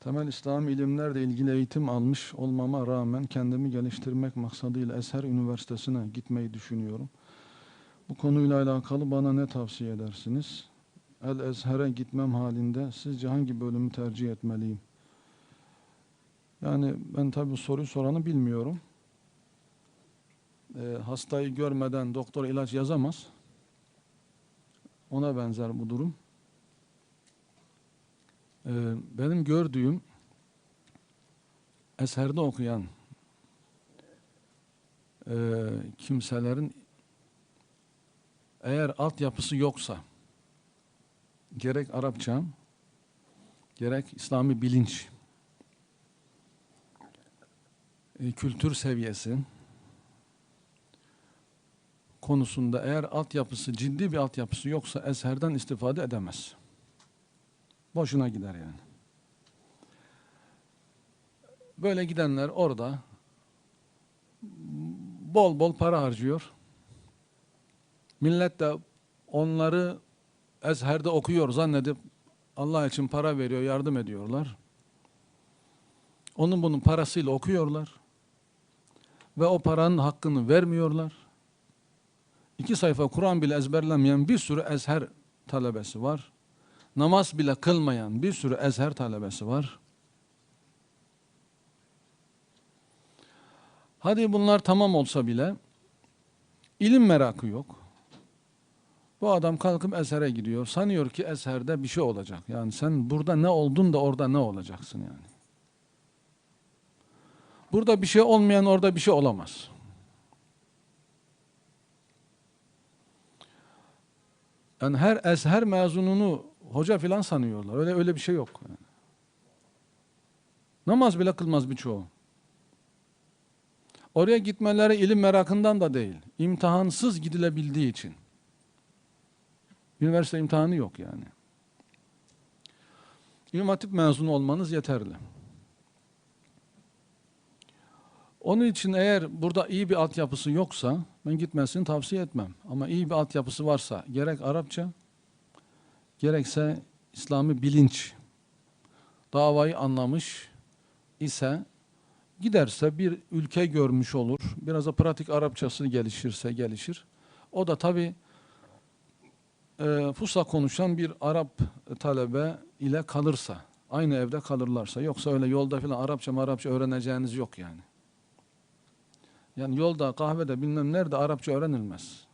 Temel İslam ilimlerle ilgili eğitim almış olmama rağmen kendimi geliştirmek maksadıyla Eser Üniversitesi'ne gitmeyi düşünüyorum. Bu konuyla alakalı bana ne tavsiye edersiniz? El Ezher'e gitmem halinde sizce hangi bölümü tercih etmeliyim? Yani ben tabii bu soruyu soranı bilmiyorum. Ee, hastayı görmeden doktor ilaç yazamaz. Ona benzer bu durum. Ee, benim gördüğüm eserde okuyan e, kimselerin eğer altyapısı yoksa gerek Arapça gerek İslami bilinç e, kültür seviyesi konusunda eğer altyapısı ciddi bir altyapısı yoksa eserden istifade edemez. Boşuna gider yani. Böyle gidenler orada bol bol para harcıyor. Millet de onları ezherde okuyor zannedip Allah için para veriyor, yardım ediyorlar. Onun bunun parasıyla okuyorlar. Ve o paranın hakkını vermiyorlar. İki sayfa Kur'an bile ezberlemeyen bir sürü ezher talebesi var. Namaz bile kılmayan bir sürü ezher talebesi var. Hadi bunlar tamam olsa bile ilim merakı yok. Bu adam kalkıp esere gidiyor. Sanıyor ki eserde bir şey olacak. Yani sen burada ne oldun da orada ne olacaksın yani. Burada bir şey olmayan orada bir şey olamaz. Yani her ezher mezununu hoca filan sanıyorlar. Öyle öyle bir şey yok. Yani. Namaz bile kılmaz birçoğu. Oraya gitmeleri ilim merakından da değil. İmtihansız gidilebildiği için. Üniversite imtihanı yok yani. İmam Hatip mezunu olmanız yeterli. Onun için eğer burada iyi bir altyapısı yoksa ben gitmesini tavsiye etmem. Ama iyi bir altyapısı varsa gerek Arapça gerekse İslami bilinç davayı anlamış ise giderse bir ülke görmüş olur. Biraz da pratik Arapçası gelişirse gelişir. O da tabi e, Fusha konuşan bir Arap talebe ile kalırsa, aynı evde kalırlarsa, yoksa öyle yolda filan Arapça Arapça öğreneceğiniz yok yani. Yani yolda, kahvede bilmem nerede Arapça öğrenilmez.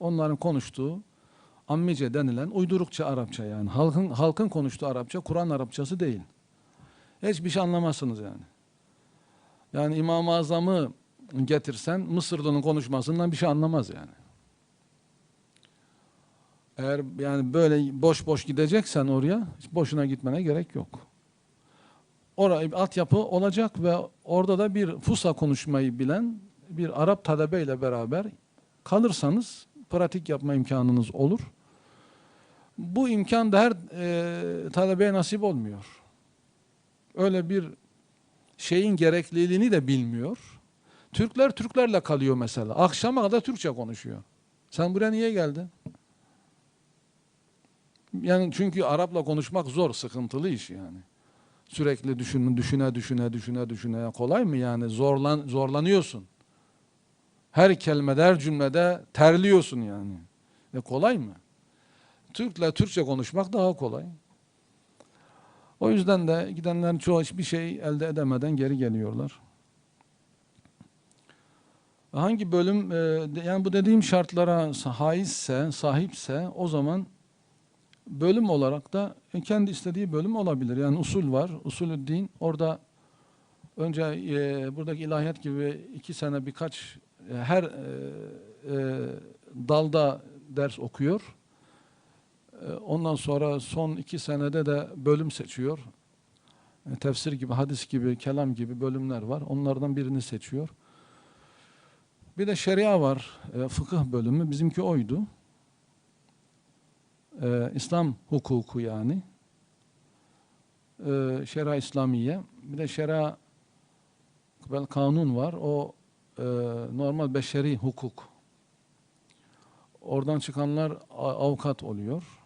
Onların konuştuğu ammice denilen uydurukça Arapça yani. Halkın halkın konuştuğu Arapça Kur'an Arapçası değil. Hiçbir şey anlamazsınız yani. Yani İmam-ı Azam'ı getirsen Mısırlı'nın konuşmasından bir şey anlamaz yani. Eğer yani böyle boş boş gideceksen oraya hiç boşuna gitmene gerek yok. Orada altyapı olacak ve orada da bir Fusa konuşmayı bilen bir Arap talebeyle beraber kalırsanız pratik yapma imkanınız olur. Bu imkan da her e, talebeye nasip olmuyor. Öyle bir şeyin gerekliliğini de bilmiyor. Türkler Türklerle kalıyor mesela. Akşama kadar Türkçe konuşuyor. Sen buraya niye geldin? Yani çünkü Arapla konuşmak zor, sıkıntılı iş yani. Sürekli düşün, düşüne düşüne düşüne düşüne kolay mı yani? Zorlan zorlanıyorsun. Her kelimede, her cümlede terliyorsun yani. E kolay mı? Türk'le Türkçe konuşmak daha kolay. O yüzden de gidenlerin çoğu hiçbir şey elde edemeden geri geliyorlar. Hangi bölüm, e, yani bu dediğim şartlara haizse, sahipse o zaman bölüm olarak da kendi istediği bölüm olabilir. Yani usul var, usulü din. Orada önce e, buradaki ilahiyat gibi iki sene birkaç e, her dalda ders okuyor. E, ondan sonra son iki senede de bölüm seçiyor. E, tefsir gibi, hadis gibi, kelam gibi bölümler var. Onlardan birini seçiyor. Bir de şeria var, e, fıkıh bölümü. Bizimki oydu. İslam hukuku yani. Şeria İslamiye. Bir de şeria kanun var. O e, normal beşeri hukuk. Oradan çıkanlar avukat oluyor.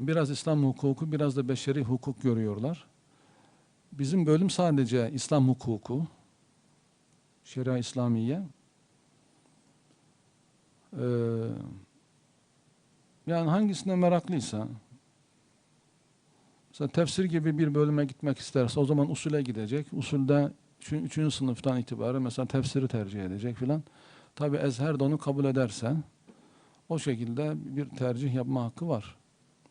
Biraz İslam hukuku, biraz da beşeri hukuk görüyorlar. Bizim bölüm sadece İslam hukuku, Şeria İslamiye. Yani hangisine meraklıysa, mesela tefsir gibi bir bölüme gitmek isterse o zaman usule gidecek. Usulde üçü- üçüncü sınıftan itibaren mesela tefsiri tercih edecek filan. Tabi Ezher de onu kabul ederse o şekilde bir tercih yapma hakkı var.